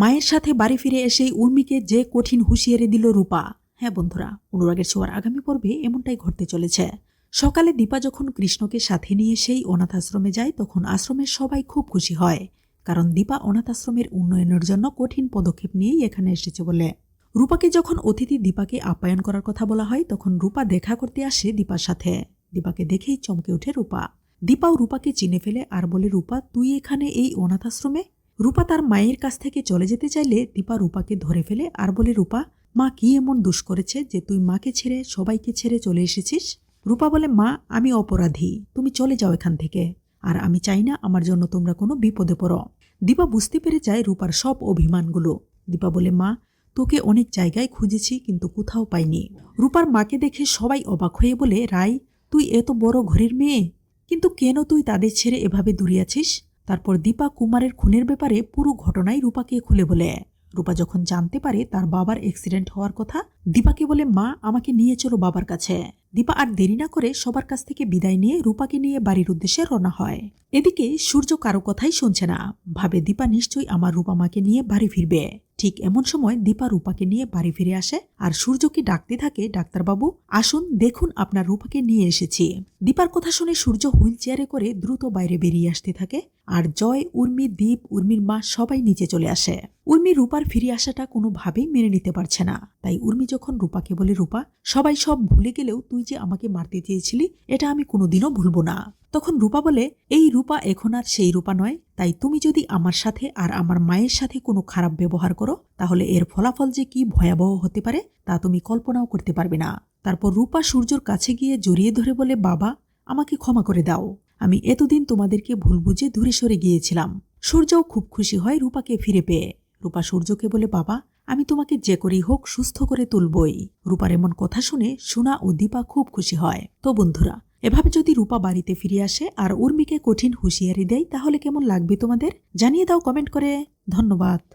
মায়ের সাথে বাড়ি ফিরে এসেই উর্মিকে যে কঠিন হুঁশিয়ারি দিল রূপা। হ্যাঁ বন্ধুরা, অনুরাগের ছোঁয়ার আগামী পর্বে এমনটাই ঘটতে চলেছে। সকালে দীপা যখন কৃষ্ণকে সাথে নিয়ে সেই অনাথ আশ্রমে যায়, তখন আশ্রমের সবাই খুব খুশি হয়। কারণ দীপা অনাথ আশ্রমের উন্নয়নের জন্য কঠিন পদক্ষেপ নিয়েই এখানে এসেছে বলে। রূপাকে যখন অতিথি দীপাকে আপ্যায়ন করার কথা বলা হয়, তখন রূপা দেখা করতে আসে দীপার সাথে। দীপাকে দেখেই চমকে ওঠে রূপা। দীপাও রূপাকে চিনে ফেলে আর বলে, রূপা, তুই এখানে এই অনাথ আশ্রমে রূপা তার মায়ের কাছ থেকে চলে যেতে চাইলে দীপা রূপাকে ধরে ফেলে আর বলে, রূপা, মা কি এমন দুষ করেছে যে তুই মাকে ছেড়ে সবাইকে ছেড়ে চলে এসেছিস? রূপা বলে, মা, আমি অপরাধী। তুমি চলে যাও এখান থেকে। আর আমি চাই না আমার জন্য তোমরা কোনো বিপদে পড়ো দীপা বুঝতে পেরে যায় রূপার সব অভিমানগুলো। দীপা বলে, মা, তোকে অনেক জায়গায় খুঁজেছি কিন্তু কোথাও পাইনি রূপার মাকে দেখে সবাই অবাক হয়ে বলে, রাই, তুই এত বড় ঘরের মেয়ে? কিন্তু কেন তুই তাদের ছেড়ে এভাবে দূরে আছিস? তারপর দীপা কুমারের খুনের ব্যাপারে পুরো ঘটনাই রূপাকে খুলে বলে। রূপা যখন জানতে পারে তার বাবার অ্যাক্সিডেন্ট হওয়ার কথা, দীপাকে বলে, মা, আমাকে নিয়ে চলো বাবার কাছে। দীপা আর দেরি না করে সবার কাছ থেকে বিদায় নিয়ে রূপাকে নিয়ে বাড়ির উদ্দেশ্যে রওনা হয়। এদিকে সূর্য কারও কথাই শুনছে না। ভাবে দীপা নিশ্চয়ই আমার রূপা মাকে নিয়ে বাড়ি ফিরবে। ঠিক এমন সময় দীপা রূপাকে নিয়ে বাড়ি ফিরে আসে আর সূর্যকে ডাকতে থাকে, ডাক্তারবাবু, আসুন, দেখুন আপনার রূপাকে নিয়ে এসেছি। দীপার কথা শুনে সূর্য হুইল চেয়ারে করে দ্রুত বাইরে বেরিয়ে আসতে থাকে আর জয়, উর্মি, দীপ, উর্মির মা সবাই নিচে চলে আসে। উর্মি রূপার ফিরে আসাটা কোনোভাবেই মেনে নিতে পারছে না। তাই উর্মি যখন রূপাকে বলে, রূপা, সবাই সব ভুলে গেলেও তুই যে আমাকে মারতে চেয়েছিলি, এটা আমি কোনোদিনও ভুলবো না। তখন রূপা বলে, এই রূপা এখন আর সেই রূপা নয়। তাই তুমি যদি আমার সাথে আর আমার মায়ের সাথে কোনো খারাপ ব্যবহার করো, তাহলে এর ফলাফল যে কি ভয়াবহ হতে পারে, তা তুমি কল্পনাও করতে পারবে না। তারপর রূপা সূর্যর কাছে গিয়ে জড়িয়ে ধরে বলে, বাবা, আমাকে ক্ষমা করে দাও। আমি এতদিন তোমাদেরকে ভুল বুঝে দূরে সরে গিয়েছিলাম। সূর্যও খুব খুশি হয় রূপাকে ফিরে পেয়ে। রূপা সূর্যকে বলে, বাবা, আমি তোমাকে যে করেই হোক সুস্থ করে তুলবই। রূপার এমন কথা শুনে সোনা ও দীপা খুব খুশি হয়। তো বন্ধুরা এভাবে যদি রূপা বাড়িতে ফিরে আসে আর উর্মিকে কঠিন হুঁশিয়ারি দেয়, তাহলে কেমন লাগবে তোমাদের? জানিয়ে দাও কমেন্ট করে। ধন্যবাদ।